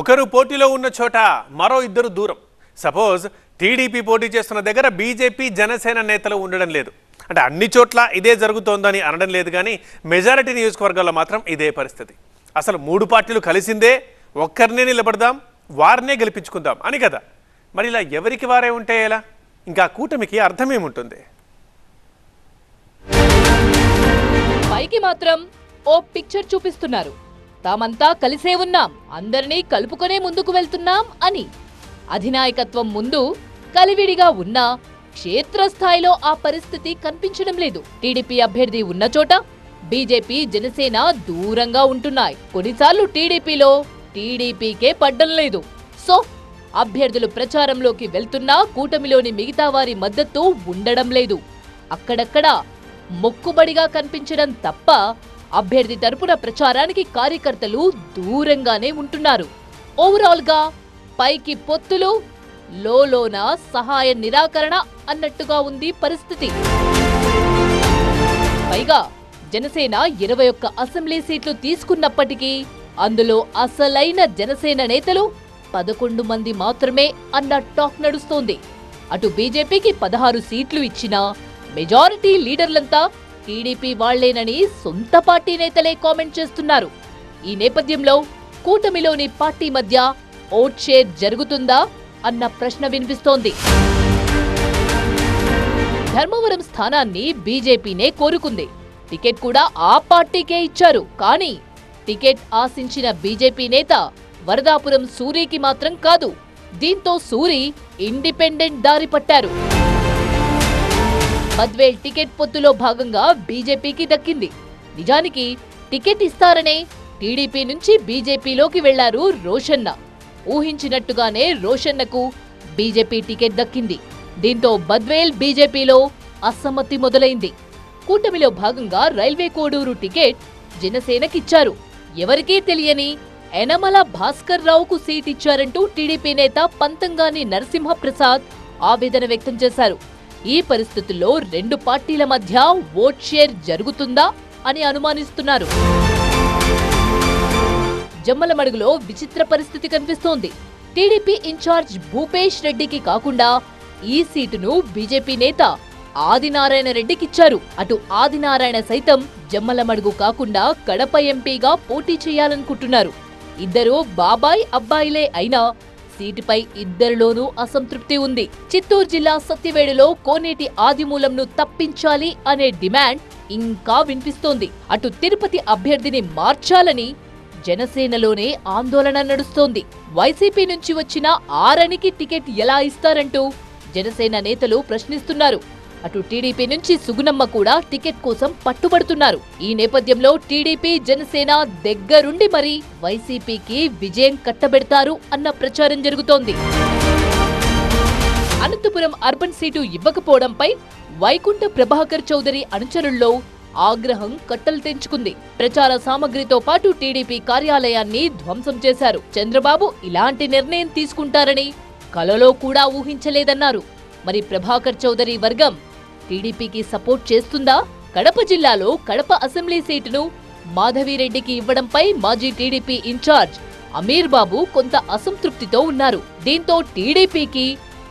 ఒకరు పోటీలో ఉన్న చోట మరో ఇద్దరు దూరం. సపోజ్ టీడీపీ పోటీ చేస్తున్న దగ్గర బీజేపీ జనసేన నేతలు ఉండడం లేదు. అంటే అన్ని చోట్ల ఇదే జరుగుతోందని అనడం లేదు కానీ మెజారిటీ నియోజకవర్గాల్లో మాత్రం ఇదే పరిస్థితి. అసలు మూడు పార్టీలు కలిసిందే ఒక్కరినే నిలబడదాం వారినే గెలిపించుకుందాం అని కదా. మరి ఇలా ఎవరికి వారే ఉంటే ఎలా? ఇంకా కూటమికి అర్థమేముంటుంది? పైకి మాత్రం ఓ పిక్చర్ చూపిస్తున్నారు. తామంతా కలిసే ఉన్నాం. అందరినీ కలుపుకొనే ముందుకు వెళ్తున్నాం అని. అధినాయకత్వం ముందు కలివిడిగా ఉన్నా క్షేత్రస్థాయిలో ఆ పరిస్థితి కనిపించడం లేదు. టీడీపీ అభ్యర్థి ఉన్న చోట బీజేపీ జనసేన దూరంగా ఉంటున్నాయి. కొన్నిసార్లు టీడీపీలో టీడీపీకే పడ్డం లేదు. సో అభ్యర్థులు ప్రచారంలోకి వెళ్తున్నా కూటమిలోని మిగతా వారి మద్దతు ఉండడం లేదు. అక్కడక్కడ మొక్కుబడిగా కనిపించడం తప్ప అభ్యర్థి తరపున ప్రచారానికి కార్యకర్తలు దూరంగానే ఉంటున్నారు. ఓవరాల్గా పైకి పొత్తులు లోలోన సహాయ నిరాకరణ అన్నట్టుగా ఉంది పరిస్థితి. పైగా జనసేన ఇరవై ఒక్క అసెంబ్లీ సీట్లు తీసుకున్నప్పటికీ అందులో అసలైన జనసేన నేతలు పదకొండు మంది మాత్రమే అన్న టాక్ నడుస్తోంది. అటు బీజేపీకి పదహారు సీట్లు ఇచ్చినా మెజారిటీ లీడర్లంతా టీడీపీ వాళ్ళేనని సొంత పార్టీ నేతలే కామెంట్ చేస్తున్నారు. ఈ నేపథ్యంలో కూటమిలోని పార్టీ మధ్య ఓట్ షేర్ జరుగుతుందా అన్న ప్రశ్న వినిపిస్తోంది. ధర్మవరం స్థానాన్ని బీజేపీనే కోరుకుంది. టికెట్ కూడా ఆ పార్టీకే ఇచ్చారు. కానీ టికెట్ ఆశించిన బీజేపీ నేత వరదాపురం సూరికి మాత్రం కాదు దీంతో సూరి ఇండిపెండెంట్ దారి పట్టారు. బద్వేల్ టికెట్ పొత్తులో భాగంగా బీజేపీకి దక్కింది. నిజానికి టికెట్ ఇస్తారనే టీడీపీ నుంచి బీజేపీలోకి వెళ్ళారు రోషన్న. ఊహించినట్టుగానే రోషన్నకు బీజేపీ టికెట్ దక్కింది. దీంతో బద్వేల్ బీజేపీలో అసమ్మతి మొదలైంది. కూటమిలో భాగంగా రైల్వే కోడూరు టికెట్ జనసేనకిచ్చారు. ఎవరికీ తెలియని ఎనమల భాస్కర్ రావుకు సీట్ ఇచ్చారంటూ టీడీపీ నేత పంతంగాని నరసింహప్రసాద్ ఆవేదన వ్యక్తం చేశారు. ఈ పరిస్థితుల్లో రెండు పార్టీల మధ్య ఓట్ షేర్ జరుగుతుందా అని అనుమానిస్తున్నారు. జమ్మలమడుగులో విచిత్ర పరిస్థితి కనిపిస్తోంది. టీడీపీ ఇన్ఛార్జ్ భూపేష్ రెడ్డికి కాకుండా ఈ సీటును బీజేపీ నేత ఆదినారాయణ రెడ్డికిచ్చారు. అటు ఆదినారాయణ సైతం జమ్మలమడుగు కాకుండా కడప ఎంపీగా పోటీ చేయాలనుకుంటున్నారు. ఇద్దరూ బాబాయ్ అబ్బాయిలే అయినా సీటుపై ఇద్దరిలోనూ అసంతృప్తి ఉంది. చిత్తూరు జిల్లా సత్తివేడులో కోనేటి ఆదిమూలంను తప్పించాలి అనే డిమాండ్ ఇంకా వినిపిస్తోంది. అటు తిరుపతి అభ్యర్థిని మార్చాలని జనసేనలోనే ఆందోళన నడుస్తోంది. వైసీపీ నుంచి వచ్చిన ఆరణికి టికెట్ ఎలా ఇస్తారంటూ జనసేన నేతలు ప్రశ్నిస్తున్నారు. అటు టీడీపీ నుంచి సుగుణమ్మ కూడా టికెట్ కోసం పట్టుబడుతున్నారు. ఈ నేపథ్యంలో టీడీపీ జనసేన దగ్గరుండి మరీ వైసీపీకి విజయం కట్టబెడతారు అన్న ప్రచారం జరుగుతోంది. అనంతపురం అర్బన్ సీటు ఇవ్వకపోవడంపై వైకుంఠ ప్రభాకర్ చౌదరి అనుచరుల్లో ఆగ్రహం కట్టలు తెంచుకుంది. ప్రచార సామగ్రితో పాటు టీడీపీ కార్యాలయాన్ని ధ్వంసం చేశారు. చంద్రబాబు ఇలాంటి నిర్ణయం తీసుకుంటారని కలలో కూడా ఊహించలేదన్నారు. మరి ప్రభాకర్ చౌదరి వర్గం టీడీపీకి సపోర్ట్ చేస్తుందా? కడప జిల్లాలో కడప అసెంబ్లీ సీటును మాధవిరెడ్డికి ఇవ్వడంపై మాజీ టీడీపీ ఇన్ఛార్జ్ అమీర్ బాబు కొంత అసంతృప్తితో ఉన్నారు. దీంతో టీడీపీకి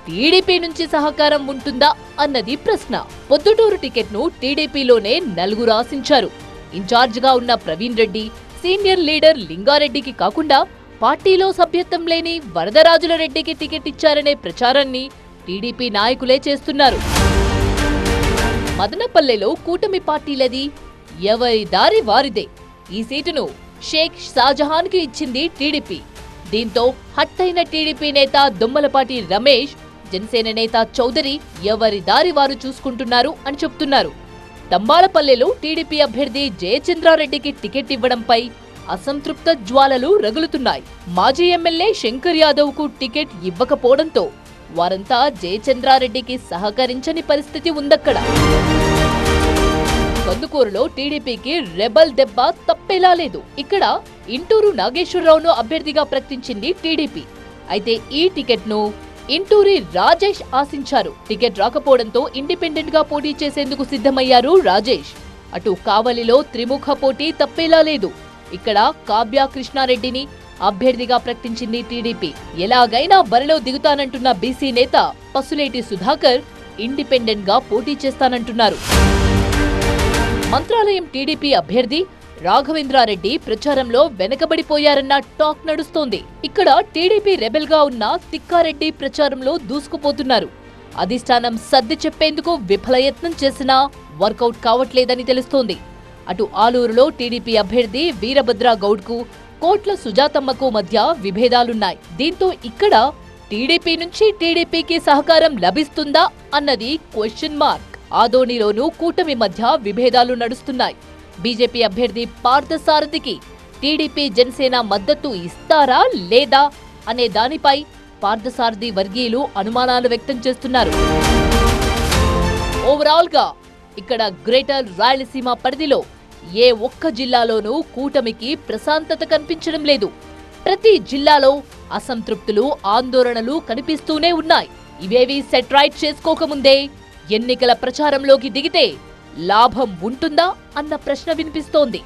టీడీపీ నుంచి సహకారం ఉంటుందా అన్నది ప్రశ్న. పొద్దుటూరు టికెట్ను టీడీపీలోనే నలుగురు ఆశించారు. ఇన్ఛార్జ్గా ఉన్న ప్రవీణ్ రెడ్డి సీనియర్ లీడర్ లింగారెడ్డికి కాకుండా పార్టీలో సభ్యత్వం లేని వరదరాజుల రెడ్డికి టికెట్ ఇచ్చారనే ప్రచారాన్ని టీడీపీ నాయకులే చేస్తున్నారు. మదనపల్లెలో కూటమి పార్టీలది. ఎవరి దారి వారిదే. ఈ సీటును షేక్ షాజహాన్కి ఇచ్చింది టీడీపీ. దీంతో హట్టైన టీడీపీ నేత దొమ్మలపాటి రమేష్ జనసేన నేత చౌదరి ఎవరి దారి వారు చూసుకుంటున్నారు అని చెప్తున్నారు. తంబాలపల్లెలో టీడీపీ అభ్యర్థి జయచంద్రారెడ్డికి టికెట్ ఇవ్వడంపై అసంతృప్త జ్వాలలు రగులుతున్నాయి. మాజీ ఎమ్మెల్యే శంకర్ యాదవ్కు టికెట్ ఇవ్వకపోవడంతో వారంతా జయచంద్రారెడ్డికి సహకరించని పరిస్థితి ఉందక్కడ. కందుకూరులో టీడీపీకి రెబల్ దెబ్బ తప్పేలా లేదు. ఇక్కడ ఇంటూరు నాగేశ్వరరావును అభ్యర్థిగా ప్రకటించింది టీడీపీ. అయితే ఈ టికెట్ను ఇంటూరి రాజేష్ ఆశించారు. టికెట్ రాకపోవడంతో ఇండిపెండెంట్గా పోటీ చేసేందుకు సిద్ధమయ్యారు రాజేష్. అటు కావలిలో త్రిముఖ పోటీ తప్పేలా లేదు. ఇక్కడ కావ్య కృష్ణారెడ్డిని అభ్యర్థిగా ప్రకటించింది టీడీపీ. ఎలాగైనా బరిలో దిగుతానంటున్న బీసీ నేత పసులేటి సుధాకర్ ఇండిపెండెంట్గా పోటీ చేస్తానంటున్నారు. మంత్రాలయం టీడీపీ అభ్యర్థి రాఘవేంద్రారెడ్డి ప్రచారంలో వెనకబడిపోయారన్న టాక్ నడుస్తోంది. ఇక్కడ టీడీపీ రెబెల్గా ఉన్న తిక్కారెడ్డి ప్రచారంలో దూసుకుపోతున్నారు. అధిష్టానం సర్ది చెప్పేందుకు విఫలయత్నం చేసినా వర్కౌట్ కావట్లేదని తెలుస్తోంది. అటు ఆలూరులో టీడీపీ అభ్యర్థి వీరభద్ర గౌడ్కు కోట్ల సుజాతమ్మకు మధ్య విభేదాలున్నాయి. దీంతో ఇక్కడ టీడీపీ నుంచి టీడీపీకి సహకారం లభిస్తుందా అన్నది క్వశ్చన్ మార్క్. ఆదోనిలోనూ కూటమి మధ్య విభేదాలు నడుస్తున్నాయి. బీజేపీ అభ్యర్థి పార్థసారథికి టీడీపీ జనసేన మద్దతు ఇస్తారా లేదా అనే దానిపై పార్థసారథి వర్గీయులు అనుమానాలు వ్యక్తం చేస్తున్నారు. ఓవరాల్గా ఇక్కడ గ్రేటర్ రాయలసీమ పరిధిలో ఏ ఒక్క జిల్లాలోనూ కూటమికి ప్రశాంతత కనిపించడం లేదు. ప్రతి జిల్లాలో అసంతృప్తులు ఆందోళనలు కనిపిస్తూనే ఉన్నాయి. ఇవేవి సెట్రైట్ చేసుకోకముందే ఎన్నికల ప్రచారంలోకి దిగితే లాభం ఉంటుందా? అన్న ప్రశ్న వినిపిస్తోంది.